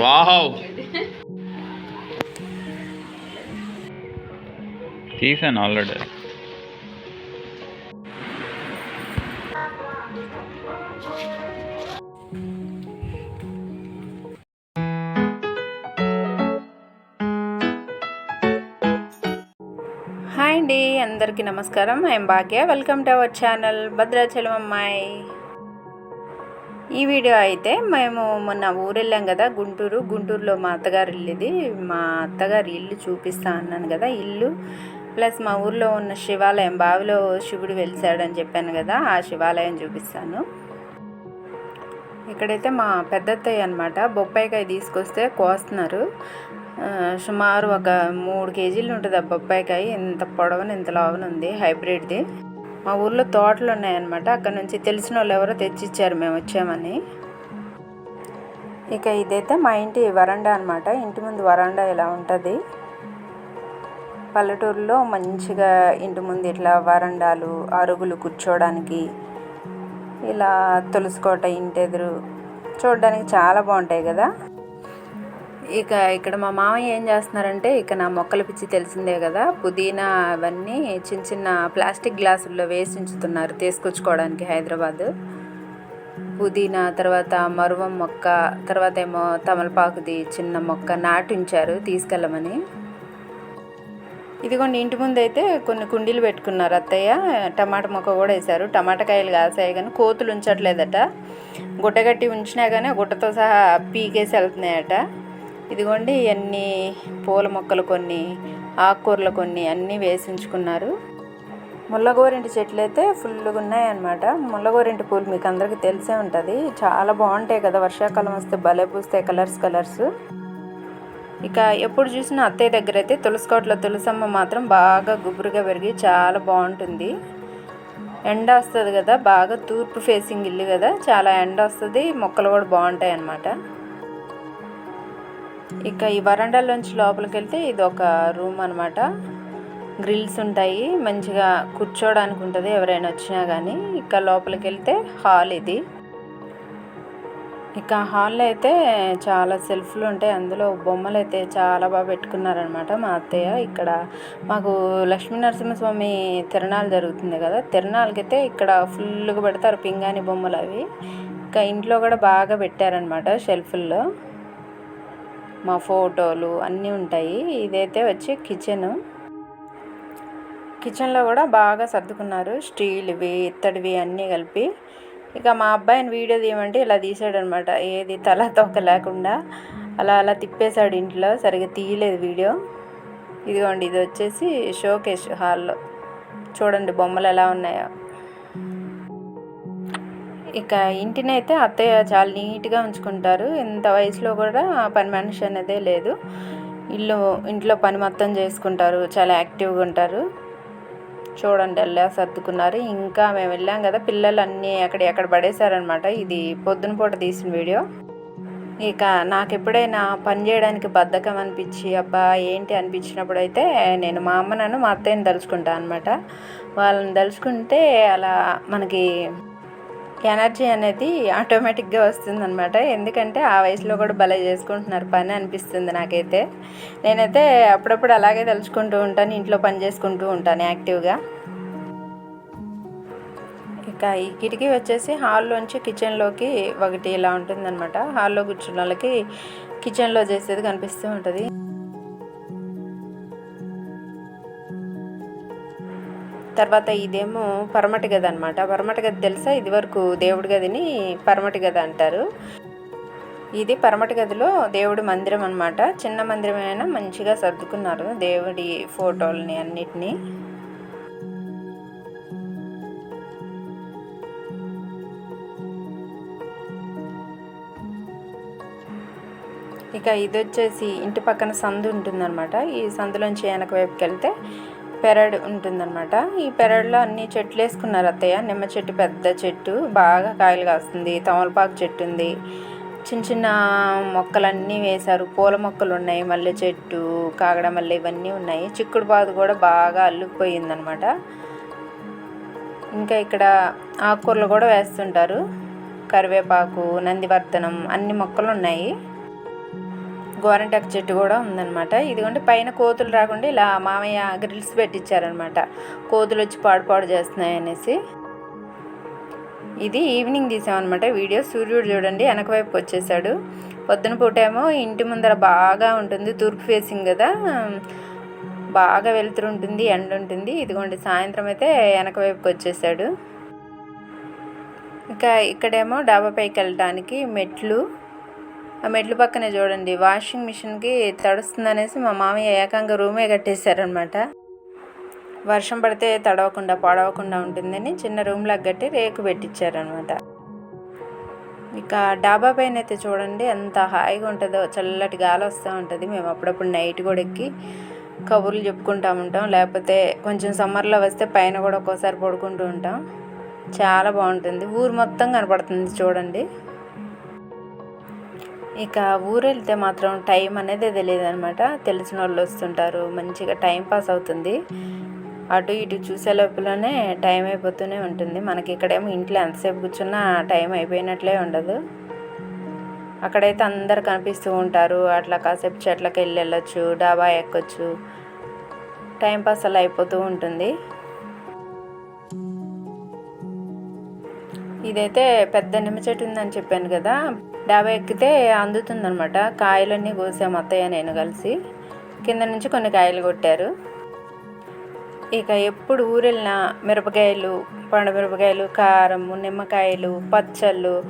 Wow. తీసాను already. అండి అందరికీ నమస్కారం. I'm Bhagya welcome to our channel Bhadrachalam అమ్మాయి ఈ వీడియో అయితే మేము మొన్న ఊరు వెళ్ళాం కదా గుంటూరు. గుంటూరులో మా అత్తగారు ఇల్లుది మా అత్తగారి ఇల్లు చూపిస్తా అన్నాను కదా ఇల్లు. ప్లస్ మా ఊర్లో ఉన్న శివాలయం బావిలో శివుడు వెలిసాడని చెప్పాను కదా ఆ శివాలయం చూపిస్తాను. ఇక్కడైతే మా పెద్దత్తయ్య అనమాట బొప్పాయికాయ తీసుకొస్తే కోస్తున్నారు. సుమారు ఒక మూడు కేజీలు ఉంటుంది ఆ బొప్పాయికాయ ఇంత పొడవని ఇంత లావున ఉంది హైబ్రిడ్ది. మా ఊర్లో తోటలు ఉన్నాయన్నమాట. అక్కడ నుంచి తెలిసిన వాళ్ళు ఎవరో తెచ్చిచ్చారు మేము వచ్చామని. ఇక ఇదైతే మా ఇంటి వరండా అనమాట ఇంటి ముందు వరండా ఇలా ఉంటుంది. పల్లెటూరులో మంచిగా ఇంటి ముందు ఇట్లా వరండాలు అరుగులు కూర్చోవడానికి ఇలా తులసికోట ఇంటి ఎదురు చూడడానికి చాలా బాగుంటాయి కదా. ఇక ఇక్కడ మా మామయ్య ఏం చేస్తున్నారంటే ఇక నా మొక్కల పిచ్చి తెలిసిందే కదా పుదీనా అవన్నీ చిన్న చిన్న ప్లాస్టిక్ గ్లాసుల్లో వేసి ఉంచుతున్నారు తీసుకొచ్చుకోవడానికి హైదరాబాద్. పుదీనా తర్వాత మరువం మొక్క తర్వాత ఏమో తమలపాకుది చిన్న మొక్క నాటించారు తీసుకెళ్ళమని. ఇదిగోండి ఇంటి ముందు అయితే కొన్ని కుండీలు పెట్టుకున్నారు అత్తయ్య. టమాటా మొక్క కూడా వేశారు. టమాటా కాయలు కాసాయి కానీ కోతులు ఉంచట్లేదట. గుట్టగట్టి ఉంచినా కానీ గుడ్డతో గుట్టతో సహా పీకేసి వెళ్తున్నాయట. ఇదిగోండి ఇవన్నీ పూల మొక్కలు కొన్ని ఆకుకూరలు కొన్ని అన్నీ వేసించుకున్నారు. ముల్లగోరింటి చెట్లు అయితే ఫుల్గా ఉన్నాయన్నమాట ముల్లగోరింటి పూలు మీకు అందరికీ తెలిసే ఉంటుంది. చాలా బాగుంటాయి కదా వర్షాకాలం వస్తే భలే పూస్తాయి కలర్స్ కలర్స్. ఇక ఎప్పుడు చూసినా అత్తయ్య దగ్గర అయితే తులసికోటలో తులసమ్మ మాత్రం బాగా గుబురుగా పెరిగి చాలా బాగుంటుంది. ఎండ వస్తుంది కదా బాగా తూర్పు ఫేసింగ్ ఇల్లు కదా చాలా ఎండ వస్తుంది మొక్కలు కూడా బాగుంటాయి అన్నమాట ఇక ఈ వరండాలోంచి లోపలికి వెళ్తే ఇది ఒక రూమ్ అనమాట గ్రిల్స్ ఉంటాయి మంచిగా కూర్చోవడానికి ఉంటుంది ఎవరైనా వచ్చినా కానీ ఇక లోపలికి వెళ్తే హాల్ ఇది. ఇక హాల్లో అయితే చాలా సెల్ఫ్లు ఉంటాయి అందులో బొమ్మలు అయితే చాలా బాగా పెట్టుకున్నారనమాట మా అత్తయ్య. ఇక్కడ మాకు లక్ష్మీనరసింహస్వామి తిరణాలు జరుగుతుంది కదా తిరణాలకి అయితే ఇక్కడ ఫుల్గా పెడతారు పింగాణి బొమ్మలు అవి. ఇంకా ఇంట్లో కూడా బాగా పెట్టారనమాట షెల్ఫుల్లో మా ఫోటోలు అన్నీ ఉంటాయి. ఇదైతే వచ్చి కిచెన్. కిచెన్లో కూడా బాగా సర్దుకున్నారు. స్టీల్వి ఇత్తడివి అన్నీ కలిపి. ఇక మా అబ్బాయిని వీడియో తీయమంటే ఇలా తీసాడనమాట. ఏది తల తొక్క లేకుండా అలా అలా తిప్పేశాడు ఇంట్లో. సరిగ్గా తీయలేదు వీడియో. ఇదిగోండి ఇది వచ్చేసి షోకేష్ హాల్లో. చూడండి బొమ్మలు ఎలా ఉన్నాయో. ఇక ఇంటిని అయితే అత్తయ్య చాలా నీట్గా ఉంచుకుంటారు. ఇంత వయసులో కూడా పని మనిషి అనేదే లేదు. ఇల్లు ఇంట్లో పని మొత్తం చేసుకుంటారు. చాలా యాక్టివ్గా ఉంటారు. చూడండి ఎలా సర్దుకున్నారు. ఇంకా మేము వెళ్ళాం కదా పిల్లలు అన్నీ అక్కడ ఎక్కడ పడేశారనమాట ఇది పొద్దున పూట తీసిన వీడియో. ఇక నాకు ఎప్పుడైనా పని చేయడానికి బద్ధకం అనిపించి అబ్బా ఏంటి అనిపించినప్పుడు అయితే నేను మా అమ్మ నన్ను మా అత్తయ్యని తలుచుకుంటాను అనమాట వాళ్ళని తలుచుకుంటే అలా మనకి ఎనర్జీ అనేది ఆటోమేటిక్గా వస్తుందన్నమాట. ఎందుకంటే ఆ వయసులో కూడా భలే చేసుకుంటున్నారు. పని అనిపిస్తుంది నాకైతే. నేనైతే అప్పుడప్పుడు అలాగే తలుచుకుంటూ ఉంటాను. ఇంట్లో పని చేసుకుంటూ ఉంటాను యాక్టివ్గా. ఇక ఈ కిటికీ వచ్చేసి హాల్లోంచి కిచెన్లోకి ఒకటి ఇలా ఉంటుందన్నమాట. హాల్లో కూర్చున్న వాళ్ళకి కిచెన్లో చేసేది కనిపిస్తూ ఉంటుంది. తర్వాత ఇదేమో పరమటి గది అనమాట పరమటి గది తెలుసా? ఇది వరకు దేవుడి గదిని పరమటి గది అంటారు. ఇది పరమటి గదిలో దేవుడి మందిరం అనమాట చిన్న మందిరం అయినా మంచిగా సర్దుకున్నారు దేవుడి ఫోటోలని అన్నిటినీ. ఇక ఇది వచ్చేసి ఇంటి పక్కన సందు ఉంటుందన్నమాట. ఈ సందులోంచి వెనక వైపుకి వెళ్తే పెరడు ఉంటుందన్నమాట. ఈ పెరడ్లో అన్ని చెట్లు వేసుకున్నారు అత్తయ్య. నిమ్మ చెట్టు పెద్ద చెట్టు బాగా కాయలు కాస్తుంది. తమలపాకు చెట్టు ఉంది. చిన్న చిన్న మొక్కలన్నీ వేశారు. పూల మొక్కలు ఉన్నాయి మల్లె చెట్టు కాగడ మల్లె ఇవన్నీ ఉన్నాయి. చిక్కుడు పాదు కూడా బాగా అల్లుకుపోయిందనమాట ఇంకా ఇక్కడ ఆకుకూరలు కూడా వేస్తుంటారు. కరివేపాకు నందివర్ధనం అన్ని మొక్కలు ఉన్నాయి. గోరంటాకు చెట్టు కూడా ఉందన్నమాట. ఇదిగోండి పైన కోతులు రాకుండా ఇలా మామయ్య గ్రిల్స్ పెట్టించారనమాట కోతులు వచ్చి పాడు పాడు చేస్తున్నాయి అనేసి. ఇది ఈవినింగ్ తీసామన్నమాట వీడియో. సూర్యుడు చూడండి వెనక వైపు వచ్చేసాడు. పొద్దున పూటేమో ఇంటి ముందర బాగా ఉంటుంది తూర్పు ఫేసింగ్ కదా. బాగా వెలుతురు ఉంటుంది ఎండ ఉంటుంది. ఇదిగోండి సాయంత్రం అయితే వెనక వైపుకి వచ్చేసాడు. ఇంకా ఇక్కడేమో డాబా పైకి వెళ్ళడానికి మెట్లు. మెట్లు పక్కనే చూడండి. వాషింగ్ మిషన్కి తడుస్తుందనేసి మా మామయ్య ఏకంగా రూమే కట్టేశారనమాట వర్షం పడితే తడవకుండా పాడవకుండా ఉంటుందని చిన్న రూమ్లకు కట్టి రేకు పెట్టించారనమాట ఇక డాబా పైన అయితే చూడండి ఎంత హాయిగా ఉంటుందో చల్లటి గాలి వస్తూ ఉంటుంది. మేము అప్పుడప్పుడు నైట్ కూడా ఎక్కి కబుర్లు చెప్పుకుంటూ ఉంటాం. లేకపోతే కొంచెం సమ్మర్లో వస్తే పైన కూడా ఒక్కోసారి పడుకుంటూ ఉంటాం. చాలా బాగుంటుంది. ఊరు మొత్తం కనపడుతుంది చూడండి. ఇక ఊరు వెళ్తే మాత్రం టైం అనేది తెలియదు అనమాట తెలిసిన వాళ్ళు వస్తుంటారు మంచిగా టైం పాస్ అవుతుంది. అటు ఇటు చూసే లోపలనే టైం అయిపోతూనే ఉంటుంది. మనకి ఇక్కడేమో ఇంట్లో ఎంతసేపు కూర్చున్నా టైం అయిపోయినట్లే ఉండదు. అక్కడైతే అందరు కనిపిస్తూ ఉంటారు. అట్లా కాసేపు చెట్లకి వెళ్ళి వెళ్ళొచ్చు డాబా ఎక్కొచ్చు. టైం పాస్ అలా అయిపోతూ ఉంటుంది. ఇదైతే పెద్ద నిమ్మ చెట్టు ఉందని చెప్పాను కదా. డాబా ఎక్కితే అందుతుందనమాట కాయలన్నీ కోసాము అత్తయ్య నేను కలిసి. కింద నుంచి కొన్ని కాయలు కొట్టారు. ఇక ఎప్పుడు ఊరెళ్ళినా మిరపకాయలు పండుమిరపకాయలు కారం నిమ్మకాయలు పచ్చళ్ళు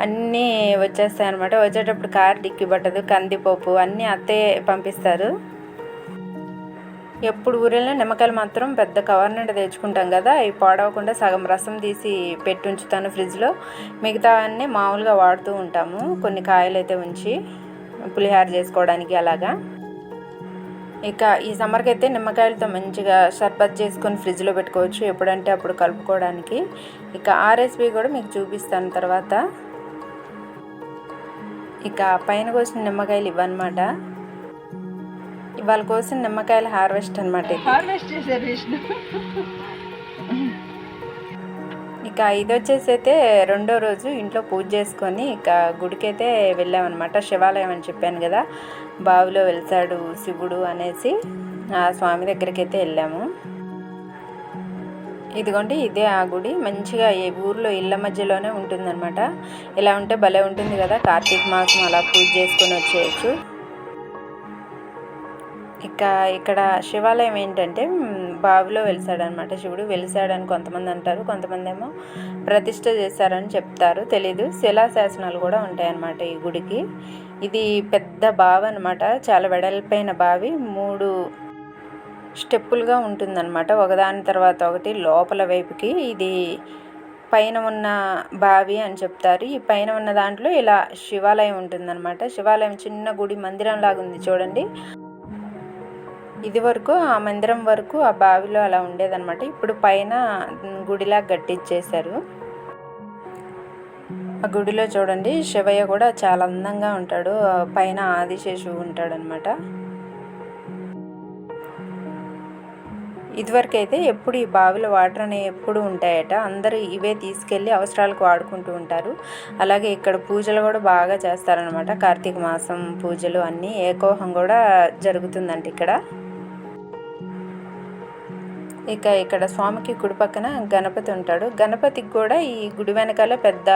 అన్నీ వచ్చేస్తాయి అనమాట వచ్చేటప్పుడు కారు డిక్కి పట్టదు కందిపప్పు అన్నీ అత్తే పంపిస్తారు. ఎప్పుడు ఊరెళ్ళినా నిమ్మకాయలు మాత్రం పెద్ద కవర్ నుండి తెచ్చుకుంటాం కదా అవి పాడవకుండా సగం రసం తీసి పెట్టి ఉంచుతాను ఫ్రిడ్జ్లో. మిగతా అన్నీ మామూలుగా వాడుతూ ఉంటాము కొన్ని కాయలు అయితే ఉంచి పులిహార చేసుకోవడానికి అలాగా. ఇక ఈ సమ్మర్కి అయితే నిమ్మకాయలతో మంచిగా షర్బత్ చేసుకొని ఫ్రిడ్జ్లో పెట్టుకోవచ్చు ఎప్పుడంటే అప్పుడు కలుపుకోవడానికి. ఇక ఆ రెసిపీ కూడా మీకు చూపిస్తాను తర్వాత. ఇక పైన కోసిన నిమ్మకాయలు ఇవ్వనమాట ఇవాళ కోసిన నిమ్మకాయల హార్వెస్ట్ అనమాట ఇది. హార్వెస్ట్ చేశారు విష్ణు. ఇక ఇది వచ్చేసి అయితే రెండో రోజు ఇంట్లో పూజ చేసుకొని ఇక గుడికి అయితే వెళ్ళామన్నమాట శివాలయం అని చెప్పాను కదా. బావిలో వెలిసాడు శివుడు అనేసి ఆ స్వామి దగ్గరికి అయితే వెళ్ళాము. ఇదిగోండి ఇదే ఆ గుడి. మంచిగా ఏ ఊర్లో ఇళ్ళ మధ్యలోనే ఉంటుందన్నమాట. ఇలా ఉంటే భలే ఉంటుంది కదా కార్తీక మాసం అలా పూజ చేసుకొని వచ్చేయచ్చు. ఇక ఇక్కడ శివాలయం ఏంటంటే బావిలో వెలిసాడనమాట శివుడు. వెలిసాడని కొంతమంది అంటారు కొంతమంది ఏమో ప్రతిష్ట చేశారని చెప్తారు. తెలీదు. శిలాశాసనాలు కూడా ఉంటాయన్నమాట ఈ గుడికి. ఇది పెద్ద బావి అనమాట చాలా వెడల్పైన బావి. మూడు స్టెప్పులుగా ఉంటుందన్నమాట. ఒకదాని తర్వాత ఒకటి లోపల వైపుకి. ఇది పైన ఉన్న బావి అని చెప్తారు. ఈ పైన ఉన్న దాంట్లో ఇలా శివాలయం ఉంటుందన్నమాట. శివాలయం చిన్న గుడి మందిరం లాగా ఉంది చూడండి. ఇది వరకు ఆ మందిరం వరకు ఆ బావిలో అలా ఉండేదన్నమాట. ఇప్పుడు పైన గుడిలా గట్టిచ్చేశారు ఆ గుడిలో చూడండి శివయ్య కూడా చాలా అందంగా ఉంటాడు. పైన ఆదిశేషు ఉంటాడనమాట ఇదివరకు అయితే ఎప్పుడు ఈ బావిలో వాటర్ అనేవి ఎప్పుడు ఉంటాయట. అందరూ ఇవే తీసుకెళ్ళి అవసరాలకు వాడుకుంటూ ఉంటారు. అలాగే ఇక్కడ పూజలు కూడా బాగా చేస్తారనమాట కార్తీక మాసం పూజలు అన్నీ ఏకోహం కూడా జరుగుతుందంట ఇక్కడ. ఇక ఇక్కడ స్వామికి గుడి పక్కన గణపతి ఉంటాడు. గణపతికి కూడా ఈ గుడి వెనకాల పెద్ద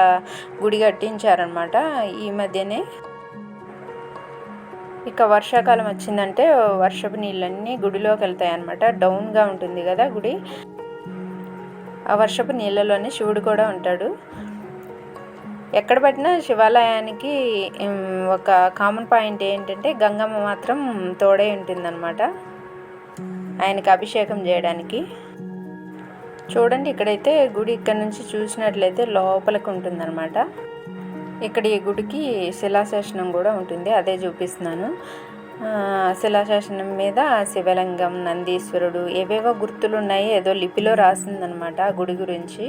గుడి కట్టించారనమాట ఈ మధ్యనే. ఇక వర్షాకాలం వచ్చిందంటే వర్షపు నీళ్ళన్నీ గుడిలోకి వెళ్తాయి అనమాట డౌన్గా ఉంటుంది కదా గుడి. ఆ వర్షపు నీళ్ళలోనే శివుడు కూడా ఉంటాడు. ఎక్కడ పట్టినా శివాలయానికి ఒక కామన్ పాయింట్ ఏంటంటే గంగమ్మ మాత్రం తోడే ఉంటుందన్నమాట. ఆయనకి అభిషేకం చేయడానికి. చూడండి ఇక్కడైతే గుడి ఇక్కడ నుంచి చూసినట్లయితే లోపలికి ఉంటుందన్నమాట. ఇక్కడ ఈ గుడికి శిలాశాసనం కూడా ఉంటుంది అదే చూపిస్తున్నాను. శిలాశాసనం మీద శివలింగం నందీశ్వరుడు ఏవేవో గుర్తులు ఉన్నాయి ఏదో లిపిలో రాసిందనమాట ఆ గుడి గురించి.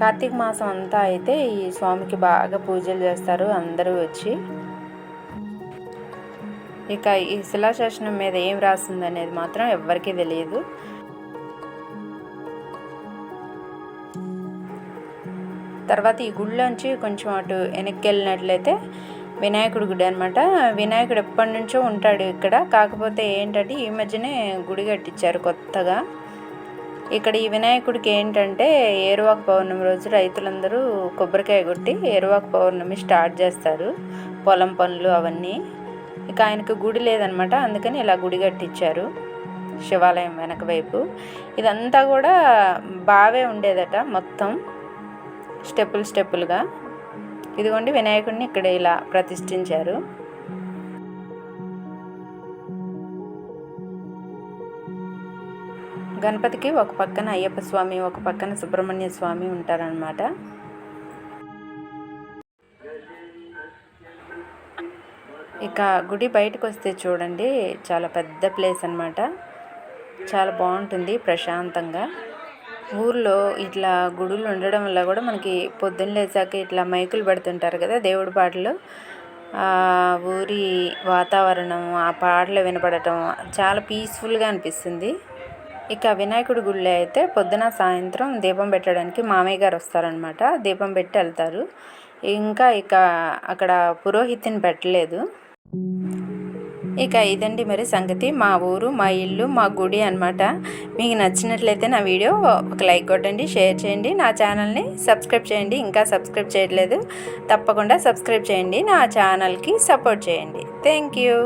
కార్తీక మాసం అంతా అయితే ఈ స్వామికి బాగా పూజలు చేస్తారు అందరూ వచ్చి. ఇక ఈ శిలాశాసనం మీద ఏం రాసింది అనేది మాత్రం ఎవ్వరికీ తెలియదు. తర్వాత ఈ గుడిలోంచి కొంచెం అటు వెనక్కి వెళ్ళినట్లయితే వినాయకుడి గుడి అనమాట వినాయకుడు ఎప్పటి నుంచో ఉంటాడు ఇక్కడ. కాకపోతే ఏంటంటే ఈ మధ్యనే గుడి కట్టించారు కొత్తగా. ఇక్కడ ఈ వినాయకుడికి ఏంటంటే ఏరువాక పౌర్ణమి రోజు రైతులందరూ కొబ్బరికాయ కొట్టి ఏరువాక పౌర్ణమి స్టార్ట్ చేస్తారు. పొలం పనులు అవన్నీ. ఇక ఆయనకు గుడి లేదనమాట. అందుకని ఇలా గుడి కట్టించారు శివాలయం వెనక వైపు. ఇదంతా కూడా బావే ఉండేదట మొత్తం. స్టెప్పులు స్టెప్పులుగా. ఇదిగోండి వినాయకుడిని ఇక్కడ ఇలా ప్రతిష్ఠించారు. గణపతికి ఒక పక్కన అయ్యప్ప స్వామి ఒక పక్కన సుబ్రహ్మణ్య స్వామి ఉంటారనమాట. ఇంకా గుడి బయటకు వస్తే చూడండి చాలా పెద్ద ప్లేస్ అనమాట చాలా బాగుంటుంది ప్రశాంతంగా. ఊర్లో ఇట్లా గుడులు ఉండడం వల్ల కూడా మనకి పొద్దున్న లేచాక ఇట్లా మైకులు పెడుతుంటారు కదా దేవుడి పాటలు. ఊరి వాతావరణం ఆ పాటలు వినపడటం చాలా పీస్ఫుల్గా అనిపిస్తుంది. ఇక వినాయకుడి గుళ్ళో అయితే పొద్దున సాయంత్రం దీపం పెట్టడానికి మామయ్య గారు వస్తారనమాట దీపం పెట్టి వెళ్తారు. ఇంకా ఇక అక్కడ పురోహితిని పెట్టలేదు. ఇక ఇదండి మరి సంగతి. మా ఊరు మా ఇల్లు మా గుడి అనమాట మీకు నచ్చినట్లయితే నా వీడియో ఒక లైక్ కొట్టండి షేర్ చేయండి. నా ఛానల్ని సబ్స్క్రైబ్ చేయండి. ఇంకా సబ్స్క్రైబ్ చేయట్లేదు తప్పకుండా సబ్స్క్రైబ్ చేయండి. నా ఛానల్కి సపోర్ట్ చేయండి. Thank you.